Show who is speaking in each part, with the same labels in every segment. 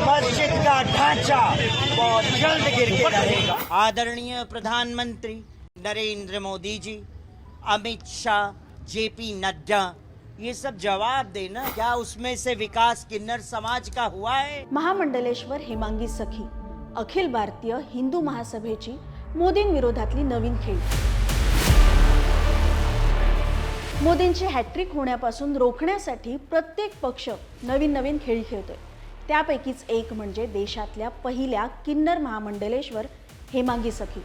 Speaker 1: मस्जिद का ढांचा बहुत जल्द गिर के रहेगा। आदरणीय प्रधानमंत्री नरेंद्र मोदी जी अमित शाह जेपी नड्डा ये सब जवाब देना क्या उसमें से विकास किन्नर समाज का हुआ है?
Speaker 2: महामंडलेश्वर हेमांगी सखी अखिल भारतीय हिंदू महासभेची मोदींविरोधातली नवीन खेळ। मोदींची हॅट्रिक होण्यापासून रोखण्यासाठी प्रत्येक पक्ष नवीन नवीन खेळ खेळतोय. त्यापैकीच एक म्हणजे देशातल्या पहिल्या किन्नर महामंडलेश्वर हेमांगी सखी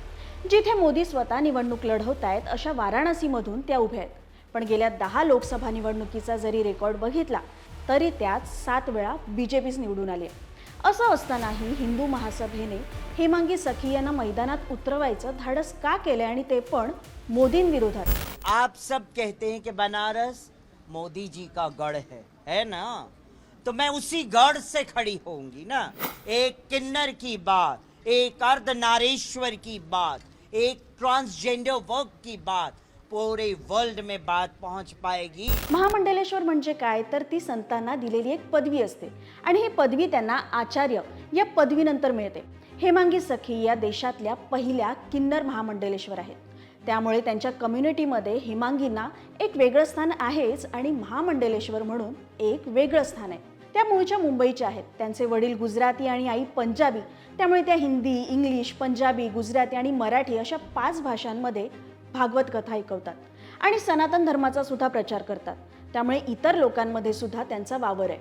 Speaker 2: जिथे मोदी स्वतः निवडणूक लढवत आहेत अशा वाराणसीमधून त्या उभ्या आहेत. पण गेल्या दहा लोकसभा निवडणुकीचा जरी रेकॉर्ड बघितला तरी त्यात सात वेळा बी जे पीच निवडून आले. असं असतानाही हिंदू महासभेने हेमांगी सखी यांना मैदानात उतरवायचं धाडस का केलं आणि ते पण मोदींविरोधात?
Speaker 1: आप सब कहते हैं कि बनारस मोदी जी का गढ़ है है ना? तो मैं उसी गढ़ से खड़ी होंगी ना। एक किन्नर की बात एक अर्धनारेश्वर की बात एक ट्रांसजेंडर वर्क की बात पूरे वर्ल्ड में बात पहुंच पाएगी।
Speaker 2: महामंडलेश्वर म्हणजे काय? तर ती संतांना दिलेली एक पदवी असते. आणि ही पदवी त्यांना आचार्य या पदवीनंतर मिळते. हेमांगी सखी या देशातल्या पहिल्या किन्नर महामंडलेश्वर आहेत. त्यामुळे त्यांच्या कम्युनिटीमध्ये हिमांगींना एक वेगळं स्थान आहेच आणि महामंडलेश्वर म्हणून एक वेगळं स्थान आहे. त्या मूळच्या मुंबईच्या आहेत. त्यांचे वडील गुजराती आणि आई पंजाबी. त्यामुळे त्या हिंदी इंग्लिश पंजाबी गुजराती आणि मराठी अशा पाच भाषांमध्ये भागवत कथा ऐकवतात आणि सनातन धर्माचा सुद्धा प्रचार करतात. त्यामुळे इतर लोकांमध्ये सुद्धा त्यांचा वावर आहे.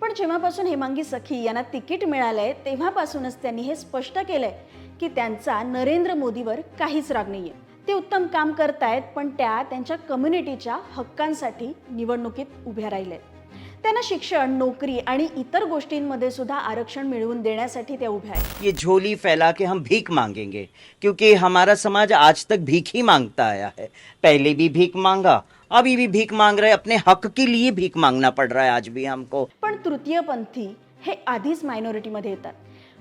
Speaker 2: पण जेव्हापासून हेमांगी सखी यांना तिकीट मिळालंय तेव्हापासूनच त्यांनी हे स्पष्ट केलंय की त्यांचा नरेंद्र मोदीवर काहीच राग नाहीये. ते उत्तम काम करतायत पण त्या त्यांच्या कम्युनिटीच्या हक्कांसाठी निवडणुकीत उभ्या राहिल्यात त्यांना शिक्षण नोकरी आणि इतर गोष्टींमध्ये सुद्धा आरक्षण मिळवून देण्यासाठी त्या उभ्या आहेत.
Speaker 1: ये झोली फैला के हम भीख मांगेंगे क्योंकि हमारा समाज आज तक भीख ही मांगता आया है। पहले भी भीख मांगा अभी भी भीख मांग रहे अपने हक के लिए भीख मांगना पड़ रहा है आज भी हमको।
Speaker 2: पण तृतीयपंथी हे आधीच मायनॉरिटीमध्ये येतात.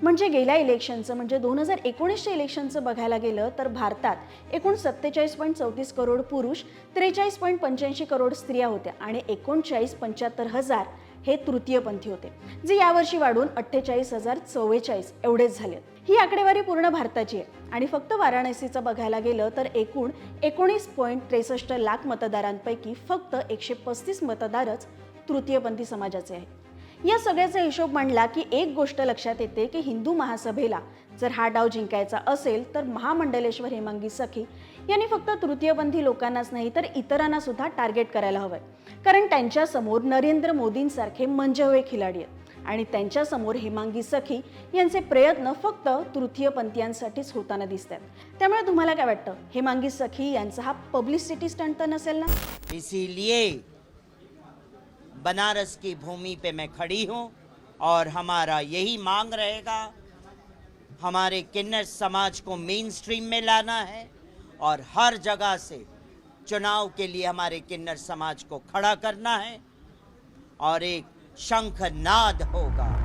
Speaker 2: म्हणजे गेल्या इलेक्शनचं म्हणजे दोन हजार एकोणीसच्या इलेक्शनचं बघायला गेलं तर भारतात एकूण सत्तेचाळीस पॉईंट चौतीस करोड पुरुष त्रेचाळीस पॉईंट पंच्याऐंशी करोड स्त्रिया होत्या आणि एकोणचाळीस पंच्याहत्तर हजार हे तृतीयपंथी होते जे यावर्षी वाढून अठ्ठेचाळीस हजार चव्वेचाळीस एवढेच झाले. ही आकडेवारी पूर्ण भारताची आहे आणि फक्त वाराणसीचं बघायला गेलं तर एकूण एकोणीस पॉईंट त्रेसष्ट लाख मतदारांपैकी फक्त एकशे पस्तीस मतदारच तृतीयपंथी समाजाचे आहेत. या सगळ्याचा हिशोब मांडला की एक गोष्ट लक्षात येते की हिंदू महासभेला जर हा डाव जिंकायचा असेल तर महामंडलेश्वर हेमांगी सखी यांनी फक्त तृतीयपंथी लोकांनाच नाही तर इतरांना सुद्धा टार्गेट करायला हवंय. कारण त्यांच्यासमोर नरेंद्र मोदींसारखे मंजवे खिलाडी आहेत. आणि त्यांच्यासमोर हेमांगी सखी यांचे प्रयत्न फक्त तृतीयपंथीयांसाठीच होताना दिसत आहेत त्यामुळे तुम्हाला काय वाटतं? हेमांगी सखी यांचा हा पब्लिसिटी स्टंट तर नसेल ना?
Speaker 1: इसीलिए बनारस की भूमि पे मैं खड़ी हूँ और हमारा यही मांग रहेगा, हमारे किन्नर समाज को मेन स्ट्रीम में लाना है और हर जगह से चुनाव के लिए हमारे किन्नर समाज को खड़ा करना है और एक शंख नाद होगा।